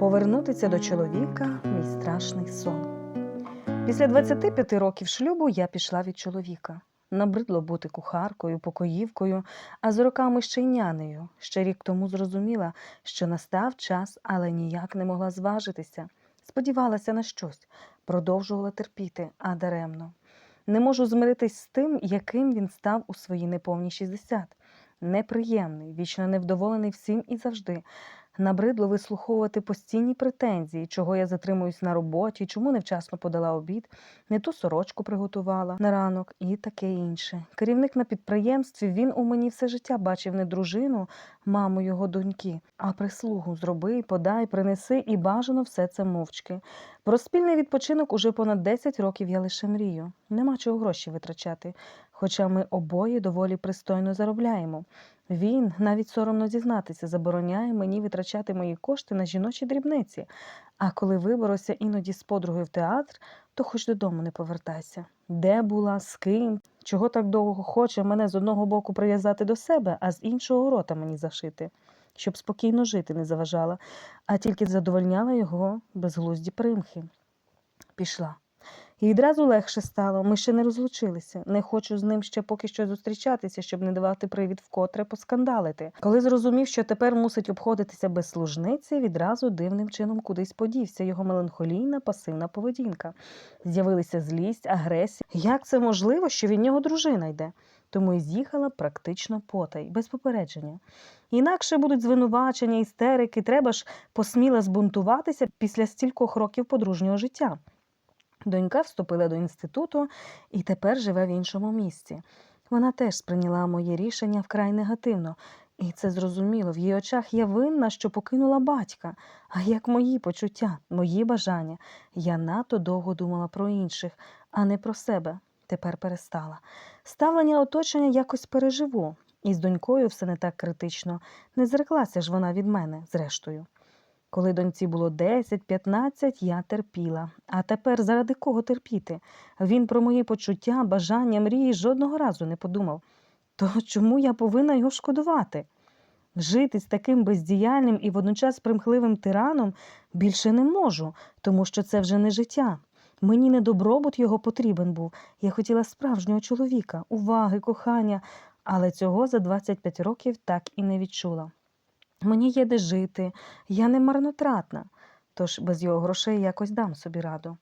Повернутися до чоловіка мій страшний сон. Після 25 років шлюбу я пішла від чоловіка. Набридло бути кухаркою, покоївкою, а з роками ще й нянею. Ще рік тому зрозуміла, що настав час, але ніяк не могла зважитися. Сподівалася на щось, продовжувала терпіти, а даремно. Не можу змиритись з тим, яким він став у свої неповні 60. Неприємний, вічно невдоволений всім і завжди. Набридло вислуховувати постійні претензії, чого я затримуюсь на роботі, чому невчасно подала обід, не ту сорочку приготувала на ранок і таке інше. Керівник на підприємстві, він у мені все життя бачив не дружину, маму його доньки, а прислугу зроби, подай, принеси і бажано все це мовчки. Про спільний відпочинок уже понад 10 років я лише мрію. Нема чого гроші витрачати, хоча ми обоє доволі пристойно заробляємо. Він, навіть соромно зізнатися, забороняє мені витрачати мої кошти на жіночі дрібниці. А коли виберуся іноді з подругою в театр, то хоч додому не повертайся. Де була, з ким, чого так довго хоче мене з одного боку прив'язати до себе, а з іншого рота мені зашити, щоб спокійно жити не заважала, а тільки задовольняла його безглузді примхи. Пішла. І відразу легше стало. Ми ще не розлучилися. Не хочу з ним ще поки що зустрічатися, щоб не давати привід вкотре поскандалити. Коли зрозумів, що тепер мусить обходитися без служниці, відразу дивним чином кудись подівся його меланхолійна пасивна поведінка. З'явилися злість, агресія. Як це можливо, що від нього дружина йде? Тому й з'їхала практично потай, без попередження. Інакше будуть звинувачення, істерики, треба ж посміла збунтуватися після стількох років подружнього життя. Донька вступила до інституту і тепер живе в іншому місці. Вона теж сприйняла моє рішення вкрай негативно, і це зрозуміло. В її очах я винна, що покинула батька. А як мої почуття, мої бажання. Я надто довго думала про інших, а не про себе. Тепер перестала. Ставлення оточення якось переживу. І з донькою все не так критично. Не зреклася ж вона від мене, зрештою. Коли доньці було 10-15, я терпіла. А тепер заради кого терпіти? Він про мої почуття, бажання, мрії жодного разу не подумав. То чому я повинна його шкодувати? Жити з таким бездіяльним і водночас примхливим тираном більше не можу, тому що це вже не життя. Мені не добробут його потрібен був. Я хотіла справжнього чоловіка, уваги, кохання, але цього за 25 років так і не відчула. Мені є де жити, я не марнотратна, тож без його грошей якось дам собі раду.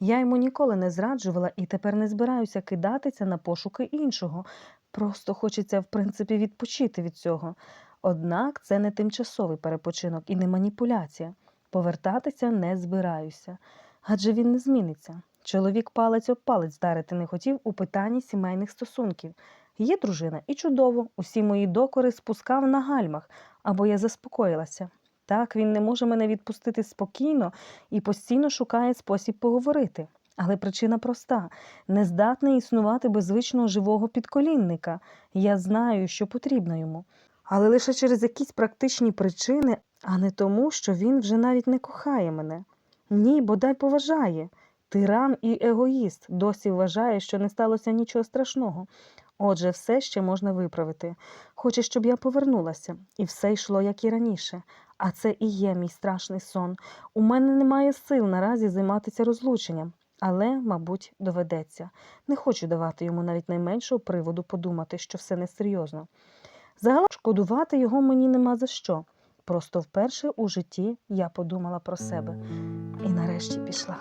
Я йому ніколи не зраджувала і тепер не збираюся кидатися на пошуки іншого. Просто хочеться, в принципі, відпочити від цього. Однак це не тимчасовий перепочинок і не маніпуляція. Повертатися не збираюся. Адже він не зміниться. Чоловік палець об палець вдарити не хотів у питанні сімейних стосунків. Є дружина і чудово, усі мої докори спускав на гальмах, або я заспокоїлася. Так, він не може мене відпустити спокійно і постійно шукає спосіб поговорити. Але причина проста не здатний існувати без звичного живого підколінника. Я знаю, що потрібно йому. Але лише через якісь практичні причини, а не тому, що він вже навіть не кохає мене. Ні, бодай поважає. Тиран і егоїст досі вважає, що не сталося нічого страшного. Отже, все ще можна виправити. Хоче, щоб я повернулася, і все йшло, як і раніше. А це і є мій страшний сон. У мене немає сил наразі займатися розлученням, але, мабуть, доведеться. Не хочу давати йому навіть найменшого приводу подумати, що все несерйозно. Загалом шкодувати його мені нема за що. Просто вперше у житті я подумала про себе і нарешті пішла.